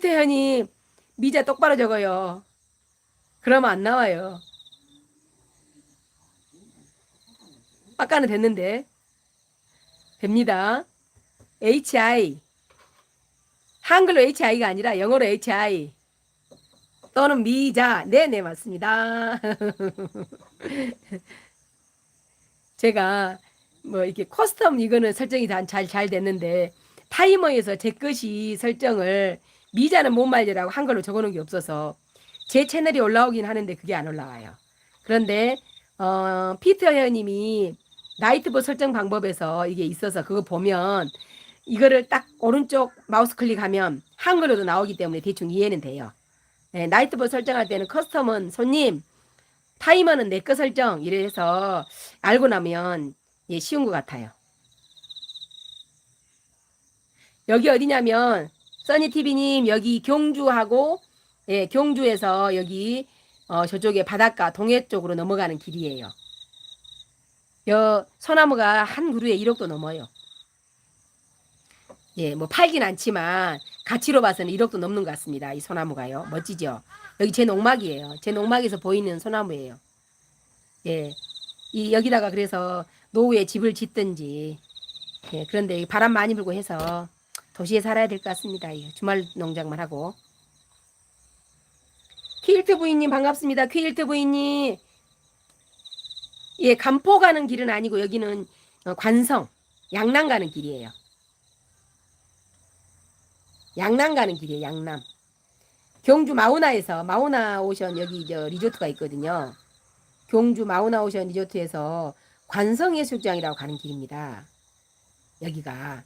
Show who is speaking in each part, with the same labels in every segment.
Speaker 1: 피트현이 미자 똑바로 적어요. 그러면 안 나와요. 아까는 됐는데. 됩니다. HI. 한글로 HI가 아니라 영어로 HI. 또는 미자. 네네, 맞습니다. 제가 뭐 이렇게 커스텀 이거는 설정이 잘, 잘 됐는데 타이머에서 제 것이 설정을 미자는 못 말리라고 한글로 적어놓은 게 없어서 제 채널이 올라오긴 하는데 그게 안 올라와요. 그런데 어, 피터 회원님이 나이트보 설정 방법에서 이게 있어서 그거 보면 이거를 딱 오른쪽 마우스 클릭하면 한글로도 나오기 때문에 대충 이해는 돼요. 네, 나이트보 설정할 때는 커스텀은 손님 타이머는 내 거 설정 이래서 알고 나면 예, 쉬운 것 같아요. 여기 어디냐면 써니TV님 여기 경주하고 예, 경주에서 여기 어, 저쪽에 바닷가 동해 쪽으로 넘어가는 길이에요. 여 소나무가 한 그루에 1억도 넘어요. 예, 뭐 팔긴 않지만 가치로 봐서는 1억도 넘는 것 같습니다. 이 소나무가요. 멋지죠? 여기 제 농막이에요. 제 농막에서 보이는 소나무예요. 예. 이 여기다가 그래서 노후에 집을 짓든지 예, 그런데 바람 많이 불고 해서 도시에 살아야 될 것 같습니다. 예, 주말 농장만 하고. 퀼트 부인님 반갑습니다. 퀼트 부인님. 예, 간포 가는 길은 아니고 여기는 어, 관성, 양남 가는 길이에요. 양남 가는 길이에요. 양남. 경주 마우나에서 마우나 오션 여기 저 리조트가 있거든요. 경주 마우나 오션 리조트에서 관성예술장이라고 가는 길입니다. 여기가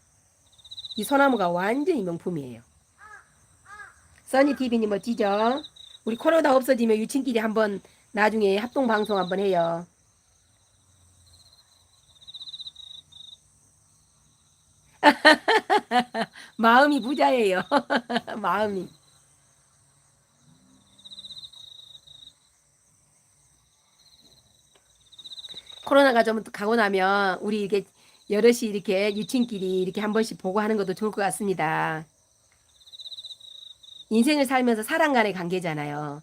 Speaker 1: 이 소나무가 완전히 명품이에요. 써니TV님 멋지죠? 우리 코로나 없어지면 유친끼리 한번 나중에 합동 방송 한번 해요. 마음이 부자예요. 마음이. 코로나가 좀 가고 나면 우리 이렇게 여럿이 이렇게 유친끼리 이렇게 한 번씩 보고 하는 것도 좋을 것 같습니다. 인생을 살면서 사람 간의 관계잖아요.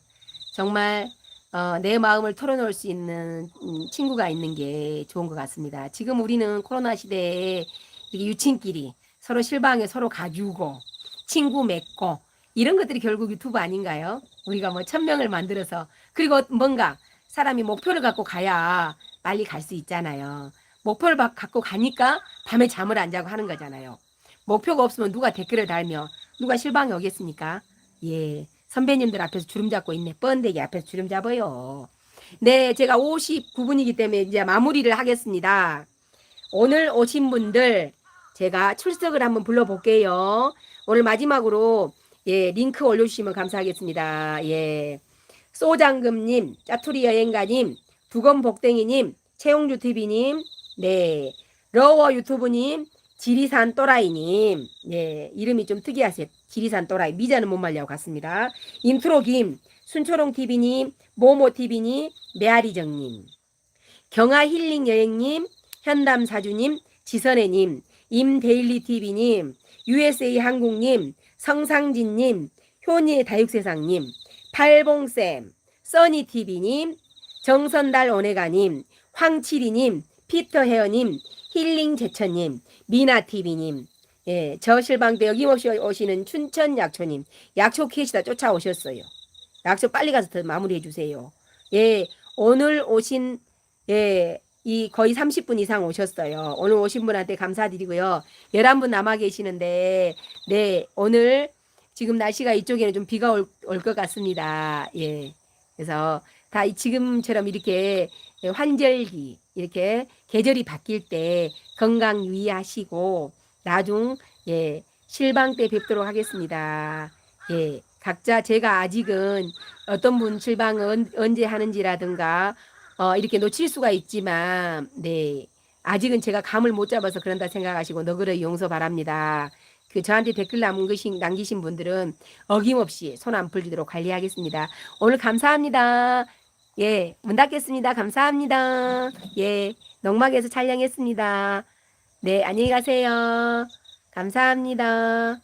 Speaker 1: 정말 어, 내 마음을 털어놓을 수 있는 음, 친구가 있는 게 좋은 것 같습니다. 지금 우리는 코로나 시대에 이렇게 유친끼리 서로 실방에 서로 가주고 친구 맺고 이런 것들이 결국 유튜브 아닌가요? 우리가 뭐 천명을 만들어서 그리고 뭔가 사람이 목표를 갖고 가야 빨리 갈 수 있잖아요. 목표를 바- 갖고 가니까 밤에 잠을 안 자고 하는 거잖아요. 목표가 없으면 누가 댓글을 달며 누가 실방에 오겠습니까? 예. 선배님들 앞에서 주름 잡고 있네. 뻔데기 앞에서 주름 잡아요. 네, 제가 59분이기 때문에 이제 마무리를 하겠습니다. 오늘 오신 분들 제가 출석을 한번 불러볼게요. 오늘 마지막으로 예, 링크 올려주시면 감사하겠습니다. 예. 소장금님, 짜투리 여행가님, 두건복댕이님, 채용주 TV님, 네, 러워 유튜브님, 지리산 또라이님, 네, 이름이 좀 특이하세요. 지리산 또라이, 미자는 못 말려고 갔습니다. 인트로 김, 순초롱 TV님, 모모 TV님, 메아리정님, 경아 힐링 여행님, 현담 사주님, 지선애님, 임데일리 TV님, USA 항공님, 성상진님, 효니의 다육세상님, 팔봉쌤, 써니TV님, 정선달 오네가님, 황칠이님, 피터 헤어님, 힐링 제천님, 미나TV님, 예, 저 실방 때 여김없이 오시는 춘천 약초님, 약초 캐시다 쫓아오셨어요. 약초 빨리 가서 더 마무리해 주세요. 예, 오늘 오신, 예, 이 거의 30분 이상 오셨어요. 오늘 오신 분한테 감사드리고요. 11분 남아 계시는데, 네, 오늘 지금 날씨가 이쪽에는 좀 비가 올 것 같습니다. 예. 그래서 다 이- 지금처럼 이렇게 환절기, 이렇게 계절이 바뀔 때 건강 유의하시고, 나중, 예, 실방 때 뵙도록 하겠습니다. 예. 각자 제가 아직은 어떤 분 실방은 언제 하는지라든가, 어, 이렇게 놓칠 수가 있지만, 네. 아직은 제가 감을 못 잡아서 그런다 생각하시고 너그러 용서 바랍니다. 그 저한테 댓글 남기신, 남기신 분들은 어김없이 손 안 풀리도록 관리하겠습니다. 오늘 감사합니다. 예, 문 닫겠습니다. 감사합니다. 예, 농막에서 촬영했습니다. 네, 안녕히 가세요. 감사합니다.